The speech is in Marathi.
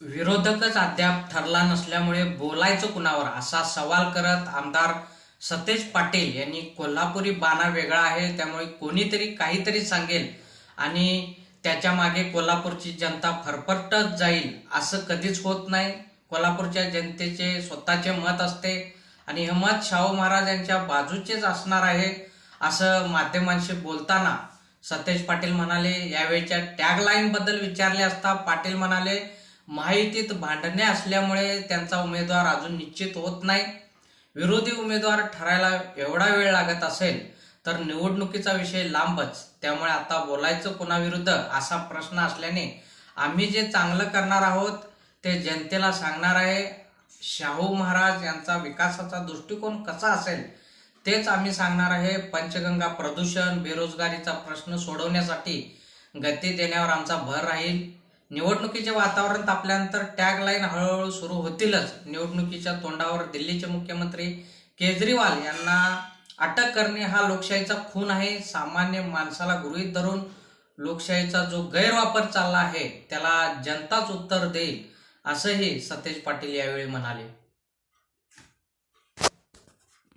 विरोधकच अद्याप ठरला नसल्यामुळे बोलायचं कुणावर असा सवाल करत आमदार सतेज पाटील यांनी कोल्हापुरी बाणा वेगळा आहे त्यामुळे कोणीतरी काहीतरी सांगेल आणि त्याच्यामागे कोल्हापूरची जनता फरफरटत जाईल असं कधीच होत नाही. कोल्हापूरच्या जनतेचे स्वतःचे मत असते आणि हे मत शाहू महाराज यांच्या बाजूचेच असणार आहे असं माध्यमांशी बोलताना सतेज पाटील म्हणाले यावेळच्या टॅगलाईन बद्दल विचारले असता पाटील म्हणाले माहितीत भांडणे असल्यामुळे त्यांचा उमेदवार अजून निश्चित होत नाही. विरोधी उमेदवार ठरायला एवढा वेळ लागत असेल तर निवडणुकीचा विषय लांबच. त्यामुळे आता बोलायचं कोणाविरुद्ध असा प्रश्न असल्याने आम्ही जे चांगलं करणार आहोत ते जनतेला सांगणार आहे. शाहू महाराज यांचा विकासाचा दृष्टिकोन कसा असेल तेच आम्ही सांगणार आहे. पंचगंगा प्रदूषण बेरोजगारीचा प्रश्न सोडवण्यासाठी गती देण्यावर आमचा भर राहील. निवडणुकीचे वातावरण तापल्यानंतर टॅग लाईन हळूहळू सुरू होतीलच. निवडणुकीच्या तोंडावर दिल्लीचे मुख्यमंत्री केजरीवाल यांना अटक करणे हा लोकशाहीचा खून आहे. सामान्य माणसाला गृहीत धरून लोकशाहीचा जो गैरवापर चालला आहे त्याला जनताच उत्तर देईल असंही सतेज पाटील यावेळी म्हणाले.